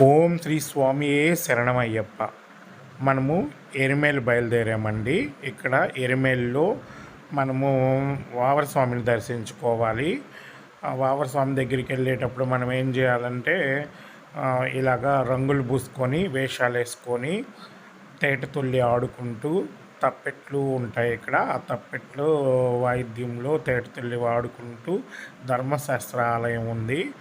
ఓం శ్రీ స్వామియే శరణమయ్యప్ప. మనము ఎరిమేలు బయలుదేరామండి. ఇక్కడ ఎరిమేల్లో మనము వావర స్వామిని దర్శించుకోవాలి. వావర స్వామి దగ్గరికి వెళ్ళేటప్పుడు మనం ఏం చేయాలంటే ఇలాగా రంగులు పూసుకొని వేషాలు వేసుకొని తేట తుల్లి ఆడుకుంటూ తప్పెట్లు ఉంటాయి ఇక్కడ. ఆ తప్పెట్లు వాయిద్యంలో తేట తుల్లి ఆడుకుంటూ ధర్మశాస్త్ర ఆలయం ఉంది.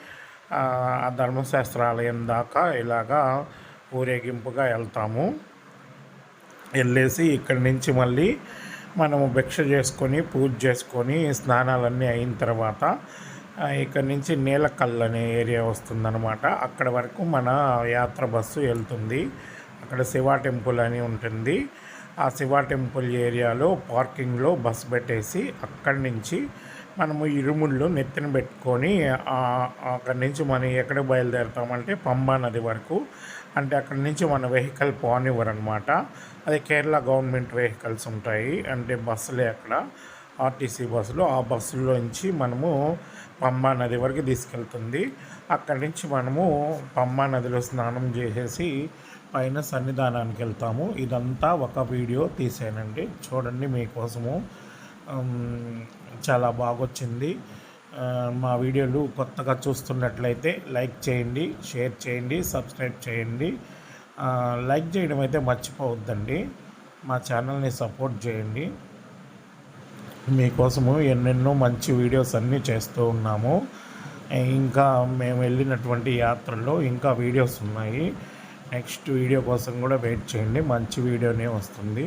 ఆ ధర్మశాస్త్రాలయం దాకా ఇలాగా ఊరేగింపుగా వెళ్తాము. వెళ్ళేసి ఇక్కడి నుంచి మళ్ళీ మనము భిక్ష చేసుకొని పూజ చేసుకొని స్నానాలన్నీ అయిన తర్వాత ఇక్కడ ఇక్కడి నుంచి నీలకల్ అనే ఏరియా వస్తుందన్నమాట. అక్కడ వరకు మన యాత్ర బస్సు వెళ్తుంది. అక్కడ శివ టెంపుల్ అని ఉంటుంది. ఆ శివ టెంపుల్ ఏరియాలో పార్కింగ్లో బస్ పెట్టేసి అక్కడి నుంచి మనము ఇరుముళ్ళు నెత్తిన పెట్టుకొని అక్కడి నుంచి మనం ఎక్కడ బయలుదేరుతామంటే పంబా నది వరకు. అంటే అక్కడి నుంచి మన వెహికల్ పోనివ్వరనమాట అది కేరళ గవర్నమెంట్ వెహికల్స్ ఉంటాయి. అంటే బస్సులే అక్కడ. ఆర్టీసీ బస్సులు. ఆ బస్సులోంచి మనము పంబా నది వరకు తీసుకెళ్తుంది. అక్కడి నుంచి మనము పంబా నదిలో స్నానం చేసేసి పైన సన్నిధానానికి వెళ్తాము. ఇదంతా ఒక వీడియో తీసానండి చూడండి మీకోసము. చాలా బాగొచ్చింది. మా వీడియోలు కొత్తగా చూస్తున్నట్లయితే లైక్ చేయండి షేర్ చేయండి సబ్స్క్రైబ్ చేయండి. లైక్ చేయడం అయితే మర్చిపోవద్దండి. మా ఛానల్ని సపోర్ట్ చేయండి. మీకోసము ఎన్నెన్నో మంచి వీడియోస్ అన్నీ చేస్తూ ఉన్నాము. ఇంకా మేము వెళ్ళినటువంటి యాత్రల్లో ఇంకా వీడియోస్ ఉన్నాయి. నెక్స్ట్ వీడియో కోసం కూడా వెయిట్ చేయండి. మంచి వీడియోనే వస్తుంది.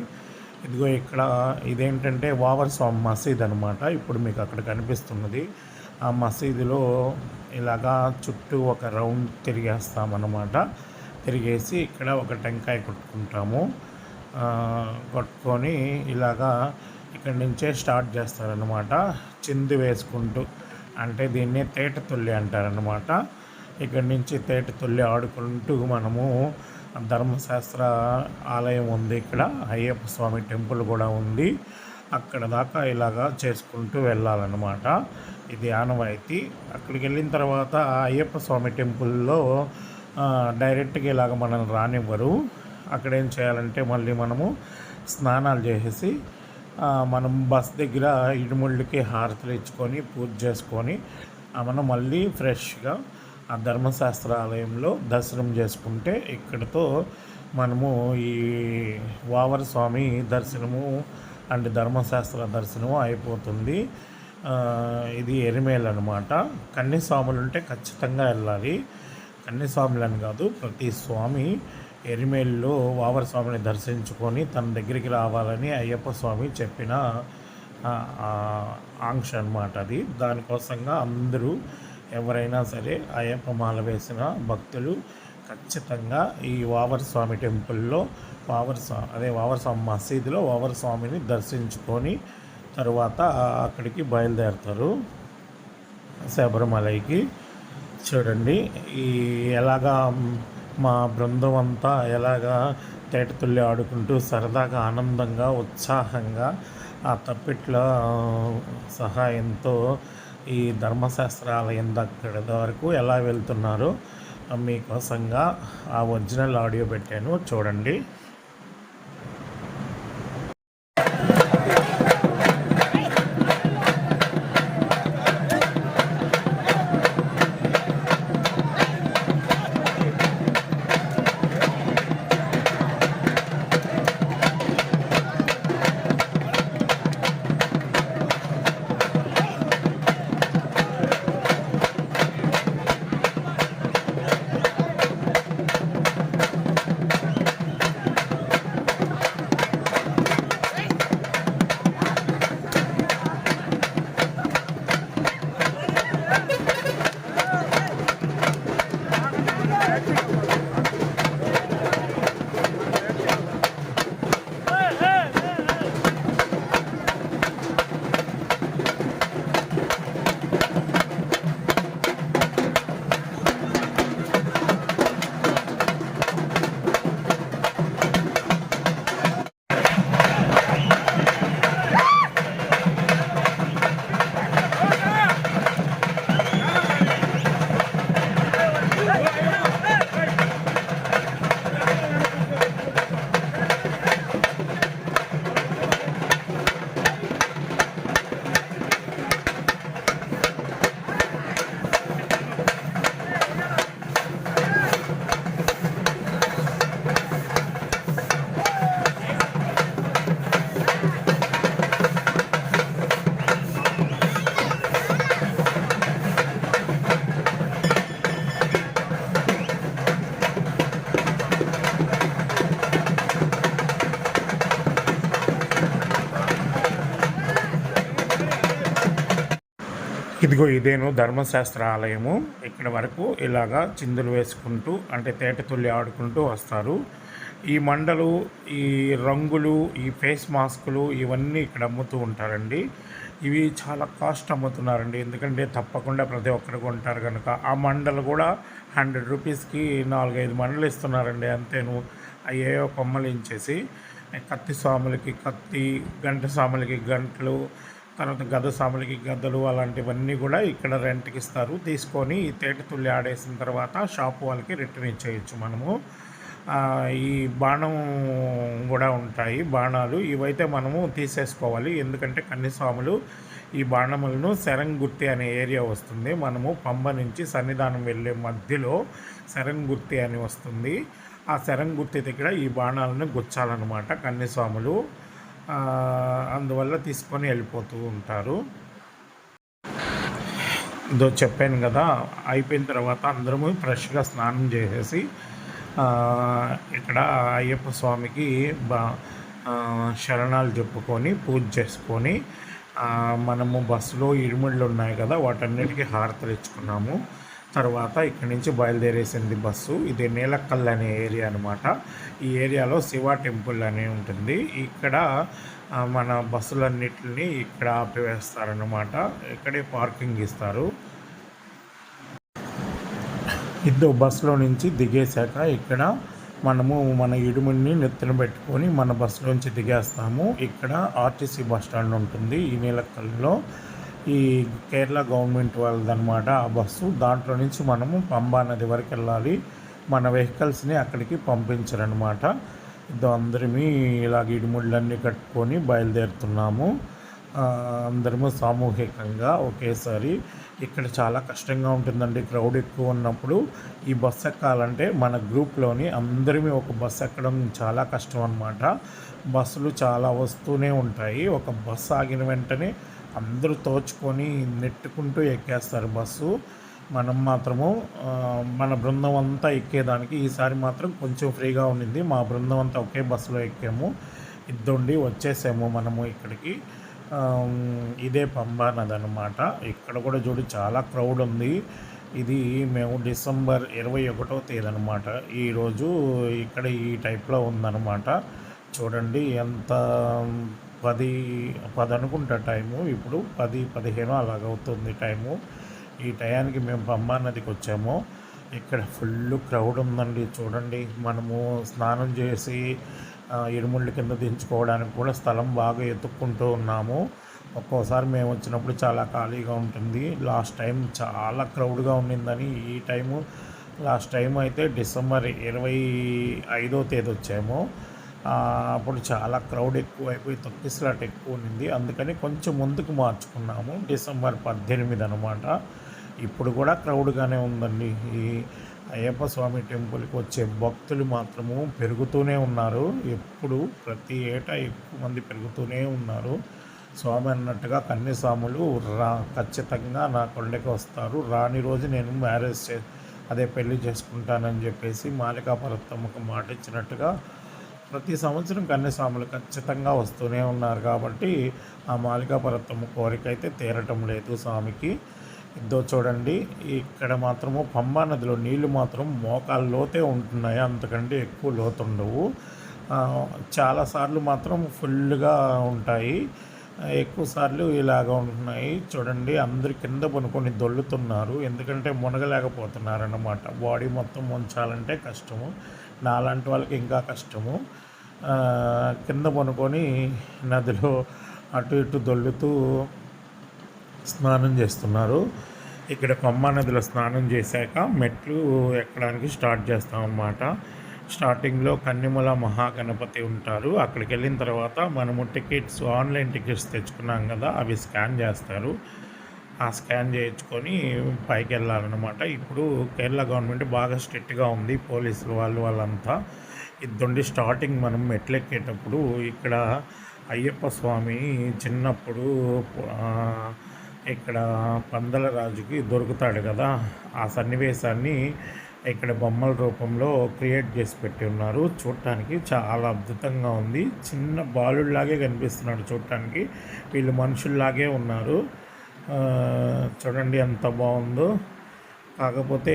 ఇదిగో ఇక్కడ ఇదేంటంటే వావర్ స్వామి మసీద్ అనమాట ఇప్పుడు మీకు అక్కడ కనిపిస్తున్నది. ఆ మసీదులో ఇలాగా చుట్టూ ఒక రౌండ్ తిరిగేస్తామన్నమాట. తిరిగేసి ఇక్కడ ఒక టెంకాయ కొట్టుకుంటాము. కొట్టుకొని ఇలాగా ఇక్కడి నుంచే స్టార్ట్ చేస్తారనమాట చింది వేసుకుంటూ అంటే దీన్ని తేట తొల్లి అంటారనమాట ఇక్కడి నుంచి తేట తొల్లి ఆడుకుంటూ మనము ధర్మశాస్త్ర ఆలయం ఉంది ఇక్కడ. అయ్యప్ప స్వామి టెంపుల్ కూడా ఉంది. అక్కడ దాకా ఇలాగా చేసుకుంటూ వెళ్ళాలన్నమాట. ఇది ఆనవాయితీ. అక్కడికి వెళ్ళిన తర్వాత అయ్యప్ప స్వామి టెంపుల్లో డైరెక్ట్గా ఇలాగ మనల్ని రానివ్వరు. అక్కడ ఏం చేయాలంటే మళ్ళీ మనము స్నానాలు చేసేసి మనం బస్ దగ్గర ఇడుముళ్ళకి హారతులు ఇచ్చుకొని పూజ చేసుకొని మనం మళ్ళీ ఫ్రెష్గా ఆ ధర్మశాస్త్ర ఆలయంలో దర్శనం చేసుకుంటే ఇక్కడతో మనము ఈ వావర స్వామి దర్శనము అండ్ ధర్మశాస్త్ర దర్శనము అయిపోతుంది. ఇది ఎరిమేల్ అనమాట కన్యస్వాములు ఉంటే ఖచ్చితంగా వెళ్ళాలి. కన్ని అని కాదు ప్రతి స్వామి ఎరిమేల్లో వావర స్వామిని దర్శించుకొని తన దగ్గరికి రావాలని అయ్యప్ప స్వామి చెప్పిన ఆంక్ష అనమాట అది. దానికోసంగా అందరూ ఎవరైనా సరే అయ్యప్ప మాల వేసిన భక్తులు ఖచ్చితంగా ఈ వావర స్వామి టెంపుల్లో వావర స్వామి అదే వావర స్వామి మసీదులో వావర స్వామిని దర్శించుకొని తర్వాత అక్కడికి బయలుదేరుతారు. శబరిమలైకి. చూడండి ఈ ఎలాగా మా బృందం అంతా ఎలాగా తేటతుల్లి ఆడుకుంటూ సరదాగా ఆనందంగా ఉత్సాహంగా ఆ తప్పిట్ల సహాయంతో ఈ ధర్మశాస్త్రాలయం దగ్గర వరకు ఎలా వెళ్తున్నారో? మీకోసంగా ఆ ఒరిజినల్ ఆడియో పెట్టాను. చూడండి. ఇదిగో ఇదేను ధర్మశాస్త్ర ఆలయము ఇక్కడ వరకు ఇలాగా చిందులు వేసుకుంటూ అంటే తేటతుల్లి ఆడుకుంటూ వస్తారు. ఈ మండలు ఈ రంగులు ఈ ఫేస్ మాస్కులు ఇవన్నీ ఇక్కడ అమ్ముతూ ఉంటారండి. ఇవి చాలా కాస్ట్ అమ్ముతున్నారండి. ఎందుకంటే తప్పకుండా ప్రతి ఒక్కరు కొంటారు కనుక ఆ మండలు కూడా హండ్రెడ్ రూపీస్కి నాలుగైదు మండలు ఇస్తున్నారండి అంతేను. అయ్యేయో కొమ్మలు ఇంచేసి కత్తి స్వాములకి కత్తి గంట స్వాములకి గంటలు తర్వాత గద సాములకి గద్దలు అలాంటివన్నీ కూడా ఇక్కడ రెంట్కి ఇస్తారు. తీసుకొని ఈ తేట తుల్లి ఆడేసిన తర్వాత షాప్ వాళ్ళకి రిటర్న్ ఇచ్చేయచ్చు మనము. ఈ బాణం కూడా ఉంటాయి బాణాలు. ఇవైతే మనము తీసేసుకోవాలి. ఎందుకంటే కన్నిస్వాములు ఈ బాణములను శరంగుర్తి అనే ఏరియా వస్తుంది. మనము పంబ నుంచి సన్నిధానం వెళ్ళే మధ్యలో శరంగుర్తి అని వస్తుంది. ఆ శరంగుర్తి దగ్గర ఈ బాణాలను గుచ్చాలన్నమాట కన్నిస్వాములు. అందువల్ల తీసుకొని వెళ్ళిపోతూ ఉంటారు. ఇదో చెప్పాను కదా అయిపోయిన తర్వాత అందరము ఫ్రెష్గా స్నానం చేసేసి ఇక్కడ అయ్యప్ప స్వామికి బా శరణాలు చెప్పుకొని పూజ చేసుకొని మనము బస్సులో ఇరుముళ్ళు ఉన్నాయి కదా వాటన్నిటికీ హారతలు ఇచ్చుకున్నాము. తర్వాత ఇక్కడి నుంచి బయలుదేరేసింది బస్సు. ఇది నీలక్కల్ అనే ఏరియా అనమాట ఈ ఏరియాలో శివ టెంపుల్ అని ఉంటుంది. ఇక్కడ మన బస్సులన్నిటిని ఇక్కడ ఆపివేస్తారనమాట ఇక్కడే పార్కింగ్ ఇస్తారు. ఇద్దరు బస్సులో నుంచి దిగేశాక ఇక్కడ మనము మన ఇడుముడిని నెత్తిన పెట్టుకొని మన బస్సులోంచి దిగేస్తాము. ఇక్కడ ఆర్టీసీ బస్ స్టాండ్ ఉంటుంది ఈ నీలక్కల్లో ఈ కేరళ గవర్నమెంట్ వాళ్ళదనమాట ఆ బస్సు. దాంట్లో నుంచి మనము పంబా నది వరకు వెళ్ళాలి. మన వెహికల్స్ని అక్కడికి పంపించరనమాట అందరమీ ఇలాగ ఇడిముళ్ళన్నీ కట్టుకొని బయలుదేరుతున్నాము. అందరము సామూహికంగా ఒకేసారి. ఇక్కడ చాలా కష్టంగా ఉంటుందండి. క్రౌడ్ ఎక్కువ ఉన్నప్పుడు ఈ బస్ ఎక్కాలంటే మన గ్రూప్లోని అందరిమీ ఒక బస్ ఎక్కడం చాలా కష్టం అనమాట బస్సులు చాలా వస్తూనే ఉంటాయి. ఒక బస్సు ఆగిన వెంటనే అందరూ తోచుకొని నెట్టుకుంటూ ఎక్కేస్తారు బస్సు. మనం మాత్రము మన బృందం అంతా ఎక్కేదానికి ఈసారి మాత్రం కొంచెం ఫ్రీగా ఉండింది. మా బృందం అంతా ఒకే బస్సులో ఎక్కాము. ఇద్దండి వచ్చేసాము మనము ఇక్కడికి. ఇదే పంబా నది అనమాట ఇక్కడ కూడా చూడు చాలా క్రౌడ్ ఉంది. ఇది మేము డిసెంబర్ ఇరవై ఒకటో తేదీ అనమాట ఈరోజు ఇక్కడ ఈ టైప్లో ఉందన్నమాట. చూడండి ఎంత పది పది అనుకుంటా టైము. ఇప్పుడు పది పదిహేను అలాగవుతుంది టైము. ఈ టయానికి మేము పంబా నదికి వచ్చాము. ఇక్కడ ఫుల్ క్రౌడ్ ఉందండి. చూడండి మనము స్నానం చేసి ఇరుముళ్ళ కింద దించుకోవడానికి కూడా స్థలం బాగా ఎత్తుక్కుంటూ ఉన్నాము. ఒక్కోసారి మేము వచ్చినప్పుడు చాలా ఖాళీగా ఉంటుంది. లాస్ట్ టైం చాలా క్రౌడ్గా ఉండిందని ఈ టైము. లాస్ట్ టైం అయితే డిసెంబర్ ఇరవై ఐదో తేదీ వచ్చాము. అప్పుడు చాలా క్రౌడ్ ఎక్కువ అయిపోయి తొక్కిసలాట ఎక్కువ ఉంది అందుకని కొంచెం ముందుకు మార్చుకున్నాము. డిసెంబర్ పద్దెనిమిది అనమాట ఇప్పుడు కూడా క్రౌడ్గానే ఉందండి. ఈ అయ్యప్ప స్వామి టెంపుల్కి వచ్చే భక్తులు మాత్రము పెరుగుతూనే ఉన్నారు. ఎప్పుడు ప్రతి ఏటా ఎక్కువ మంది పెరుగుతూనే ఉన్నారు. స్వామి అన్నట్టుగా కన్యస్వాములు రా ఖచ్చితంగా నా కొండకి వస్తారు. రాని రోజు నేను మ్యారేజ్ చే అదే పెళ్ళి చేసుకుంటానని చెప్పేసి మాలికాపరత్తమ్మకు మాట ఇచ్చినట్టుగా ప్రతి సంవత్సరం కన్యస్వాములు ఖచ్చితంగా వస్తూనే ఉన్నారు కాబట్టి ఆ మాలికాపరత్తమ్మ కోరిక అయితే తీరటం లేదు స్వామికి. ఇద్దో చూడండి ఇక్కడ మాత్రము పంబా నదిలో నీళ్ళు మాత్రం మోకాలు లోతే ఉంటున్నాయి అంతకంటే ఎక్కువ లోతుండవు. చాలాసార్లు మాత్రం ఫుల్గా ఉంటాయి ఎక్కువ సార్లు ఇలాగ ఉంటున్నాయి. చూడండి అందరి కింద పనుకొని దొల్లుతున్నారు ఎందుకంటే మునగలేకపోతున్నారు అన్నమాట బాడీ మొత్తం ఉంచాలంటే కష్టము. నాలాంటి వాళ్ళకి ఇంకా కష్టము. కింద పనుకొని నదిలో అటు ఇటు దొల్లుతూ స్నానం చేస్తున్నారు. ఇక్కడ కొమ్మ నదిలో స్నానం చేశాక మెట్లు ఎక్కడానికి స్టార్ట్ చేస్తాం అన్నమాట. స్టార్టింగ్లో కన్నిమల మహాగణపతి ఉంటారు. అక్కడికి వెళ్ళిన తర్వాత మనము టికెట్స్ ఆన్లైన్ టికెట్స్ తెచ్చుకున్నాం కదా అవి స్కాన్ చేస్తారు. ఆ స్కాన్ చేయించుకొని పైకి వెళ్ళాలన్నమాట. ఇప్పుడు కేరళ గవర్నమెంట్ బాగా స్ట్రిక్ట్గా ఉంది. పోలీసులు వాళ్ళు వాళ్ళంతా. ఇద్దుండి స్టార్టింగ్ మనం మెట్లెక్కేటప్పుడు ఇక్కడ అయ్యప్ప స్వామి చిన్నప్పుడు ఇక్కడ పందల రాజుకి దొరుకుతాడు కదా. ఆ సన్నివేశాన్ని ఇక్కడ బొమ్మల రూపంలో క్రియేట్ చేసి పెట్టి ఉన్నారు. చూడటానికి చాలా అద్భుతంగా ఉంది. చిన్న బాలుడిలాగే కనిపిస్తున్నాడు చూడటానికి. వీళ్ళు మనుషుల్లాగే ఉన్నారు. చూడండి ఎంత బాగుందో. కాకపోతే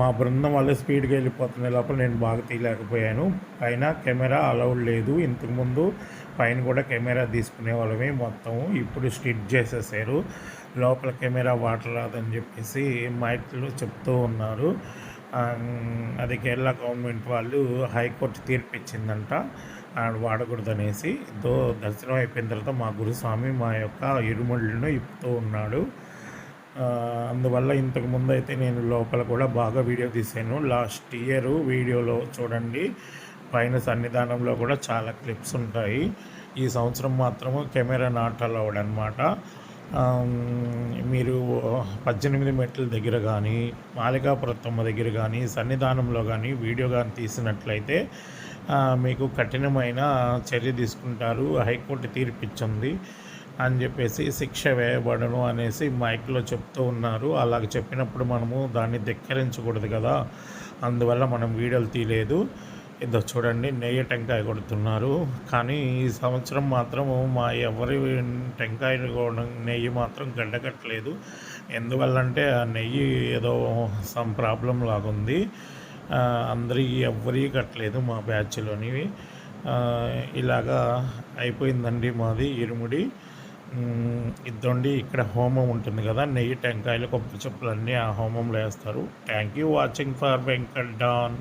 మా బృందం వాళ్ళే స్పీడ్గా వెళ్ళిపోతున్న లోపల నేను బాగా తీయలేకపోయాను. పైన కెమెరా అలౌడ్ లేదు. ఇంతకుముందు పైన కూడా కెమెరా తీసుకునే వాళ్ళమే మొత్తం. ఇప్పుడు స్టిట్ చేసేసారు. లోపల కెమెరా వాటర్ రాదని చెప్పేసి మైక్లు చెప్తూ ఉన్నారు. అది కేరళ గవర్నమెంట్ వాళ్ళు హైకోర్టు తీర్పు ఇచ్చిందంట వాడకూడదనేసి దో దర్శనం అయిపోయిన తర్వాత మా గురుస్వామి మా యొక్క ఇరుముళ్ళను ఇప్పుతూ ఉన్నాడు. అందువల్ల ఇంతకు ముందు అయితే నేను లోపల కూడా బాగా వీడియో తీసాను లాస్ట్ ఇయర్ వీడియోలో చూడండి పైన సన్నిధానంలో కూడా చాలా క్లిప్స్ ఉంటాయి. ఈ సంవత్సరం మాత్రము కెమెరా నాట్ అలౌడ్ అనమాట మీరు పద్దెనిమిది మెట్ల దగ్గర కానీ మాలికాపురత్తమ్మ దగ్గర కానీ సన్నిధానంలో కానీ వీడియో కానీ తీసినట్లయితే మీకు కఠినమైన చర్య తీసుకుంటారు. హైకోర్టు తీర్పిచ్చింది అని చెప్పేసి శిక్ష వేయబడను అనేసి మైక్లో చెప్తూ ఉన్నారు. అలాగ చెప్పినప్పుడు మనము దాన్ని ధిక్కరించకూడదు కదా. అందువల్ల మనం వీడియోలు తీయలేదు. ఇదో చూడండి నెయ్యి టెంకాయ కొడుతున్నారు. కానీ ఈ సంవత్సరం మాత్రం మా ఎవరి టెంకాయలు కూడా నెయ్యి మాత్రం గడ్డకట్టలేదు. ఎందువల్లంటే ఆ నెయ్యి ఏదో సమ్ ప్రాబ్లం లాగుంది. ఉంది అందరి ఎవరి కట్టలేదు మా బ్యాచ్లోనివి ఇలాగా అయిపోయిందండి మాది ఇరుముడి. ఇద్దండి ఇక్కడ హోమం ఉంటుంది కదా నెయ్యి టెంకాయలు కొబ్బరి చెప్పులన్నీ ఆ హోమంలో వేస్తారు. Thank you watching for Venkat Don.